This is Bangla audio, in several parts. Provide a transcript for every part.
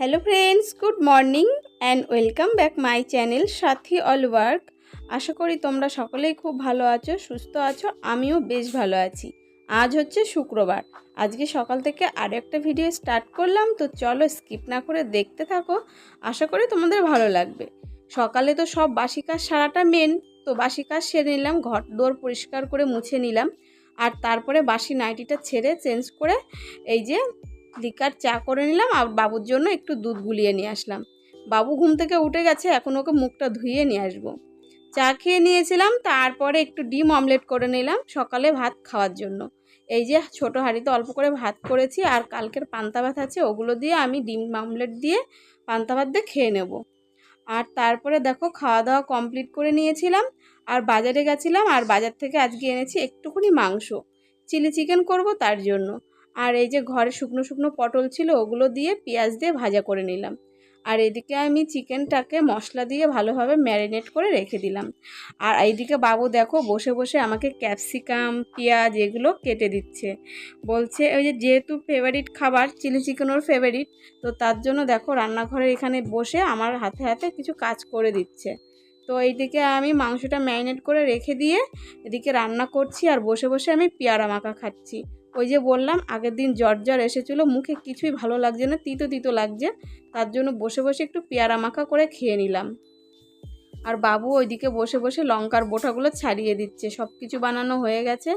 Hello friends good morning and welcome back my channel Sathi all work আশা করি তোমরা সকলেই খুব ভালো আছো, সুস্থ আছো, আমিও বেশ ভালো আছি। আজ হচ্ছে শুক্রবার। আজকে সকাল থেকে আরও একটা ভিডিও স্টার্ট করলাম, তো চলো স্কিপ না করে দেখতে থাকো। আশা করি তোমাদের ভালো লাগবে। সকালে তো সব বাসি কাজ সারাটা মেন তো বাসি কাজ সেরে নিলাম, ঘর দোর পরিষ্কার করে মুছে নিলাম। আর তারপরে বাসি নাইটিটা ছেড়ে চেঞ্জ করে এই যে লিকার চা করে নিলাম আর বাবুর জন্য একটু দুধ গুলিয়ে নিয়ে আসলাম। বাবু ঘুম থেকে উঠে গেছে, এখন ওকে মুখটা ধুয়ে নিয়ে আসব। চা খেয়ে নিয়েছিলাম, তারপরে একটু ডিম অমলেট করে নিলাম সকালে ভাত খাওয়ার জন্য। এই যে ছোট হাঁড়িতে অল্প করে ভাত করেছি আর কালকের পান্তা ভাত আছে, ওগুলো দিয়ে আমি ডিম অমলেট দিয়ে পান্তা ভাত দিয়ে খেয়ে নেব। আর তারপরে দেখো খাওয়া দাওয়া কমপ্লিট করে নিয়েছিলাম আর বাজারে গেছিলাম আর বাজার থেকে আজকে এনেছি একটুখানি মাংস। চিলি চিকেন করব তার জন্য। আর এই যে ঘরে শুকনো শুকনো পটল ছিল, ওগুলো দিয়ে পেঁয়াজ দিয়ে ভাজা করে নিলাম। আর এদিকে আমি চিকেনটাকে মশলা দিয়ে ভালোভাবে ম্যারিনেট করে রেখে দিলাম। আর এইদিকে বাবু দেখো, বসে বসে আমাকে ক্যাপসিকাম, পেঁয়াজ এগুলো কেটে দিচ্ছে। বলছে, ওই যে যেহেতু ফেভারিট খাবার, চিলি চিকেন ওর ফেভারিট তো তার জন্য দেখো রান্নাঘরের এখানে বসে আমার হাতে হাতে কিছু কাজ করে দিচ্ছে। তো এইদিকে আমি মাংসটা ম্যারিনেট করে রেখে দিয়ে এদিকে রান্না করছি আর বসে বসে আমি পেয়ারা মাখা খাচ্ছি। ওই যে বললাম, আগের দিন জ্বর জ্বর এসেছিল, মুখে কিছুই ভালো লাগছে না, তিতো তিতো লাগছে। তার জন্য বসে বসে একটু পেয়ারা মাখা করে খেয়ে নিলাম। আর বাবু ওইদিকে বসে বসে লঙ্কার বোটাগুলো ছাড়িয়ে দিচ্ছে সব কিছু বানানো হয়ে গেছে।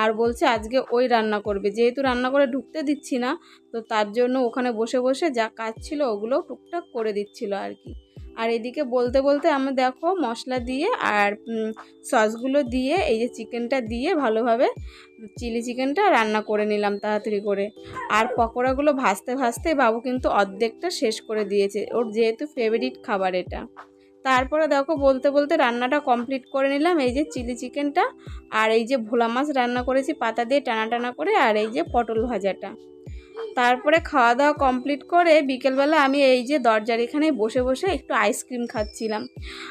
আর বলছে আজকে ওই রান্না করবে, যেহেতু রান্না করে ঢুকতে দিচ্ছি না, তো তার জন্য ওখানে বসে বসে যা কাজ ছিল ওগুলো টুকটাক করে দিচ্ছিল আর কি। আর এদিকে বলতে বলতে আমি দেখো মশলা দিয়ে আর সসগুলো দিয়ে, এই যে চিকেনটা দিয়ে ভালোভাবে চিলি চিকেনটা রান্না করে নিলাম তাড়াতাড়ি করে। আর পকোড়াগুলো ভাজতে ভাজতে বাবু কিন্তু অর্ধেকটা শেষ করে দিয়েছে। ওর যেহেতু ফেভারিট খাবার এটা। তারপরে দেখো বলতে বলতে রান্নাটা কমপ্লিট করে নিলাম, এই যে চিলি চিকেনটা। আর এই যে ভোলা মাছ রান্না করেছি পাতা দিয়ে টানা টানা করে, আর এই যে পটল ভাজাটা। তারপরে খাওয়া দাওয়া কমপ্লিট করে বিকেলবেলা আমি এই যে দরজার এখানে বসে বসে একটু আইসক্রিম খাচ্ছিলাম।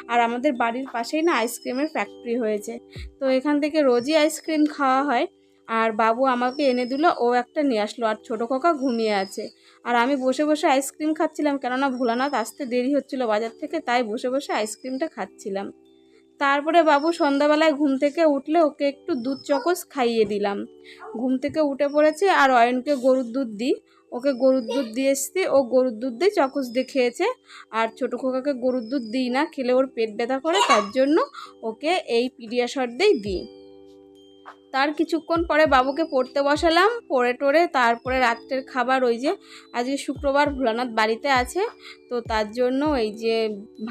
আর আমাদের বাড়ির পাশেই না আইসক্রিমের ফ্যাক্টরি হয়েছে। তো এখান থেকে রোজই আইসক্রিম খাওয়া হয়। আর বাবু আমাকে এনে দিল, ও একটা নিয়ে আসলো। আর ছোটো কাকা ঘুমিয়ে আছে। আর আমি বসে বসে আইসক্রিম খাচ্ছিলাম। কেননা ভোলানাথ আসতে দেরি হচ্ছিল বাজার থেকে, তাই বসে বসে আইসক্রিমটা খাচ্ছিলাম। তারপরে বাবু সন্ধ্যাবেলায় ঘুম থেকে উঠলে ওকে একটু দুধ চকস খাইয়ে দিলাম। ঘুম থেকে উঠে পড়েছে আর অয়নকে গরুর দুধ দিই। ওকে গরুর দুধ দিয়ে এসছি, ও গরুর দুধ দিয়ে চকস দিয়ে খেয়েছে আর ছোটো খোকাকে গরুর দুধ দিই না, খেলে ওর পেট ব্যথা করে, তার জন্য ওকে এই পিডিয়াশর দিয়েই দিই। তার কিছুক্ষণ পরে বাবুকে পড়তে বসালাম, পড়ে টোরে তারপরে রাত্রের খাবার ওই যে আজকে শুক্রবার ভোলানাথ বাড়িতে আছে, তো তার জন্য এই যে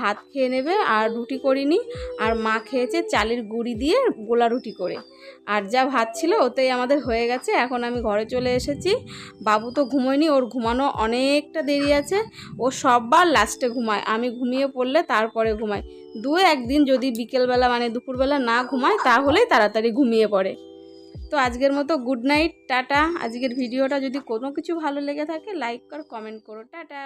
ভাত খেয়ে নেবে আর রুটি করিনি আর মা খেয়েছে চালের গুঁড়ি দিয়ে গোলা রুটি করে। আর যা ভাত ছিল ওতেই আমাদের হয়ে গেছে, এখন আমি ঘরে চলে এসেছি। বাবু তো ঘুমোয়নি, ওর ঘুমানো অনেকটা দেরি আছে, ও সববার লাস্টে ঘুমায়, আমি ঘুমিয়ে পড়লে তারপরে ঘুমায় দু একদিন যদি বিকেলবেলা মানে দুপুরবেলা না ঘুমায় তাহলে তাড়াতাড়ি ঘুমিয়ে পড়ে। তো আজকের মতো গুড নাইট টাটা। আজকের ভিডিওটা যদি কোনো কিছু ভালো লেগে থাকে লাইক কর কমেন্ট করো। টাটা।